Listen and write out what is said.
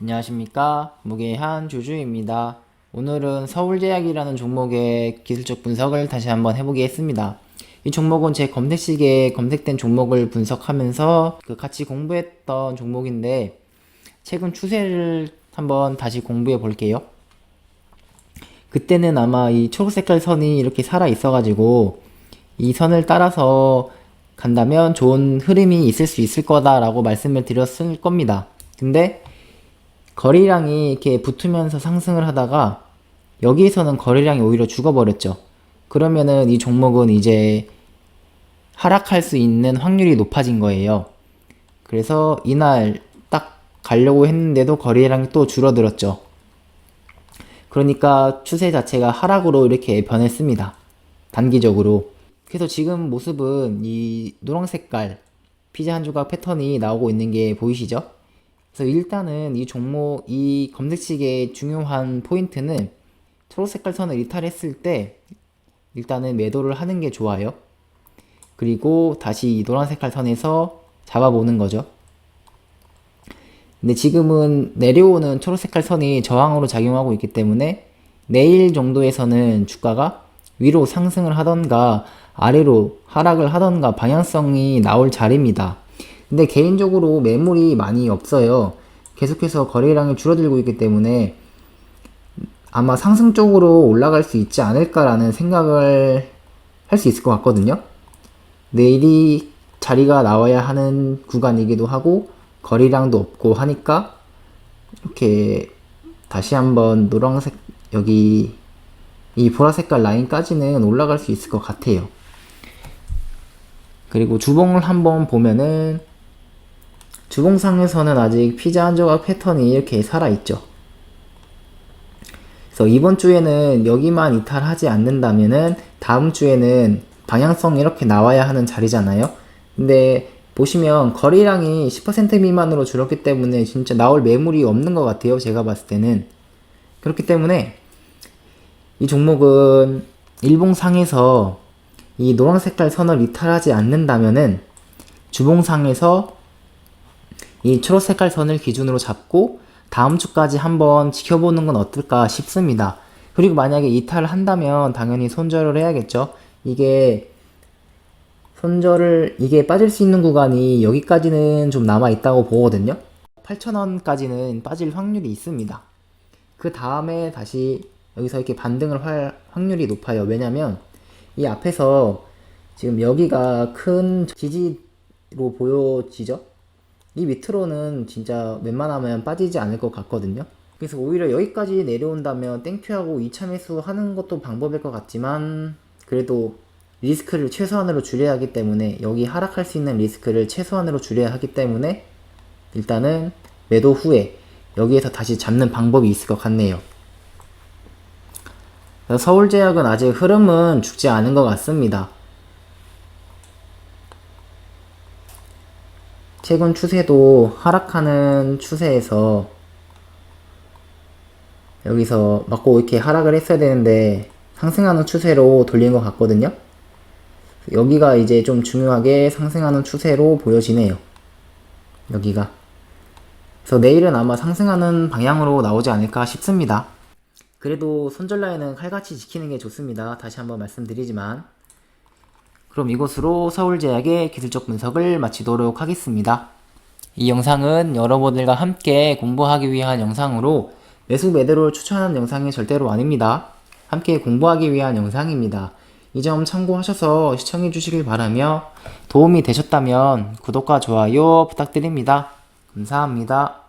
안녕하십니까 무게한 주주입니다. 오늘은 서울제약이라는 종목의 기술적 분석을 다시 한번 해보겠습니다. 이 종목은 제 검색식에 검색된 종목을 분석하면서 그 같이 공부했던 종목인데 최근 추세를 한번 다시 공부해 볼게요. 그때는 아마 이 초록색깔 선이 이렇게 살아 있어가지고 이 선을 따라서 간다면 좋은 흐름이 있을 수 있을 거다라고 말씀을 드렸을 겁니다. 근데 거래량이 이렇게 붙으면서 상승을 하다가 여기에서는 거래량이 오히려 죽어버렸죠. 그러면은 이 종목은 이제 하락할 수 있는 확률이 높아진 거예요. 그래서 이날 딱 가려고 했는데도 거래량이 또 줄어들었죠. 그러니까 추세 자체가 하락으로 이렇게 변했습니다. 단기적으로. 그래서 지금 모습은 이 노랑 색깔 피자 한 조각 패턴이 나오고 있는 게 보이시죠? 그래서 일단은 이 종목, 이 검색식의 중요한 포인트는 초록 색깔 선을 이탈했을 때 일단은 매도를 하는 게 좋아요. 그리고 다시 이 노란 색깔 선에서 잡아보는 거죠. 근데 지금은 내려오는 초록 색깔 선이 저항으로 작용하고 있기 때문에 내일 정도에서는 주가가 위로 상승을 하던가 아래로 하락을 하던가 방향성이 나올 자리입니다. 근데 개인적으로 매물이 많이 없어요. 계속해서 거래량이 줄어들고 있기 때문에 아마 상승 쪽으로 올라갈 수 있지 않을까라는 생각을 할 수 있을 것 같거든요. 내일이 자리가 나와야 하는 구간이기도 하고 거래량도 없고 하니까 이렇게 다시 한번 노란색 여기 이 보라색깔 라인까지는 올라갈 수 있을 것 같아요. 그리고 주봉을 한번 보면은 주봉상에서는 아직 피자 한 조각 패턴이 이렇게 살아있죠. 그래서 이번 주에는 여기만 이탈하지 않는다면은 다음 주에는 방향성이 이렇게 나와야 하는 자리잖아요. 근데 보시면 거래량이 10% 미만으로 줄었기 때문에 진짜 나올 매물이 없는 것 같아요. 제가 봤을 때는. 그렇기 때문에 이 종목은 일봉상에서 이 노란 색깔 선을 이탈하지 않는다면은 주봉상에서 이 초록 색깔 선을 기준으로 잡고 다음 주까지 한번 지켜보는 건 어떨까 싶습니다. 그리고 만약에 이탈을 한다면 당연히 손절을 해야겠죠. 이게 손절을 이게 빠질 수 있는 구간이 여기까지는 좀 남아 있다고 보거든요. 8,000원까지는 빠질 확률이 있습니다. 그 다음에 다시 여기서 이렇게 반등을 할 확률이 높아요. 왜냐면 이 앞에서 지금 여기가 큰 지지로 보여지죠? 이 밑으로는 진짜 웬만하면 빠지지 않을 것 같거든요. 그래서 오히려 여기까지 내려온다면 땡큐하고 2차 매수 하는 것도 방법일 것 같지만 그래도 리스크를 최소한으로 줄여야 하기 때문에 여기 하락할 수 있는 리스크를 최소한으로 줄여야 하기 때문에 일단은 매도 후에 여기에서 다시 잡는 방법이 있을 것 같네요. 서울제약은 아직 흐름은 죽지 않은 것 같습니다. 최근 추세도 하락하는 추세에서 여기서 맞고 이렇게 하락을 했어야 되는데 상승하는 추세로 돌린 것 같거든요. 여기가 이제 좀 중요하게 상승하는 추세로 보여지네요. 여기가. 그래서 내일은 아마 상승하는 방향으로 나오지 않을까 싶습니다. 그래도 손절 라인은 칼같이 지키는 게 좋습니다. 다시 한번 말씀드리지만. 그럼 이것으로 서울제약의 기술적 분석을 마치도록 하겠습니다. 이 영상은 여러분들과 함께 공부하기 위한 영상으로 매수 매도를 추천하는 영상이 절대로 아닙니다. 함께 공부하기 위한 영상입니다. 이 점 참고하셔서 시청해 주시길 바라며 도움이 되셨다면 구독과 좋아요 부탁드립니다. 감사합니다.